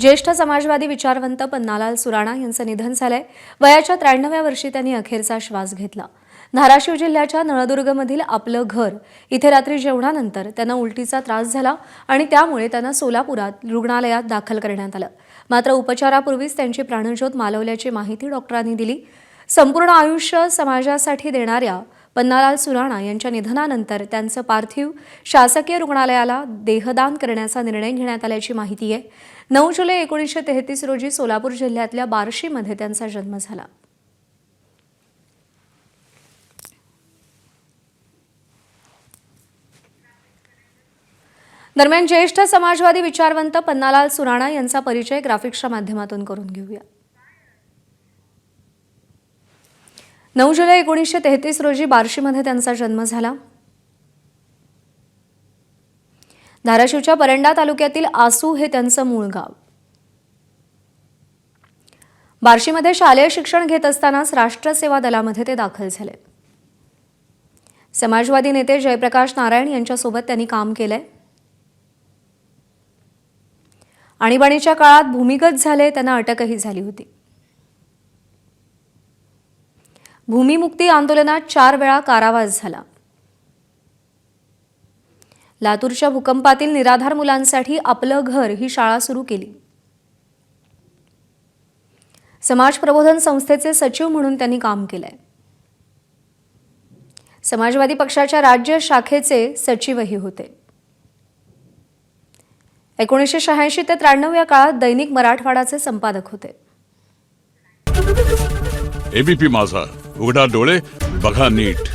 ज्येष्ठ समाजवादी विचारवंत पन्नालाल सुराणा यांचं निधन झालंय. वयाच्या त्र्याण्णव्या वर्षी त्यांनी अखेरचा श्वास घेतला. धाराशिव जिल्ह्याच्या नळदुर्गमधील आपलं घर इथे रात्री जेवणानंतर त्यांना उलटीचा त्रास झाला आणि त्यामुळे त्यांना सोलापुरात रुग्णालयात दाखल करण्यात आलं. मात्र उपचारापूर्वीच त्यांची प्राणज्योत मालवल्याची माहिती डॉक्टरांनी दिली. संपूर्ण आयुष्य समाजासाठी देणाऱ्या पन्नालाल सुराणा यांच्या निधनानंतर त्यांचं पार्थिव शासकीय रुग्णालयाला देहदान करण्याचा निर्णय घेण्यात आल्याची माहिती आहे. नऊ जुलै एकोणीसशे तेहतीस रोजी सोलापूर जिल्ह्यातल्या बार्शीमध्ये त्यांचा जन्म झाला. दरम्यान ज्येष्ठ समाजवादी विचारवंत पन्नालाल सुराणा यांचा परिचय ग्राफिक्सच्या माध्यमातून करून घेऊया. नऊ जुलै एकोणीसशे तेहतीस रोजी बार्शीमध्ये त्यांचा जन्म झाला. धाराशिवच्या परंडा तालुक्यातील आसू हे त्यांचं मूळ गाव. बार्शीमध्ये शालेय शिक्षण घेत असतानाच राष्ट्र सेवा दलामध्ये ते दाखल झाले. समाजवादी नेते जयप्रकाश नारायण यांच्यासोबत त्यांनी काम केलंय. आणीबाणीच्या काळात भूमिगत झाले त्यांना अटकही झाली होती. भूमिमुक्ती आंदोलनात चार वेळा कारावास झाला. लातूरच्या भूकंपातील निराधार मुलांसाठी आपलं घर ही शाळा सुरू केली. समाज प्रबोधन संस्थेचे सचिव म्हणून त्यांनी काम केलंय. समाजवादी पक्षाच्या राज्य शाखेचे सचिवही होते. एकोणीसशे शहाऐंशी ते त्र्याण्णव या काळात दैनिक मराठवाडाचे संपादक होते. एबीपी माझा. उघडा डोळे बघा नीट.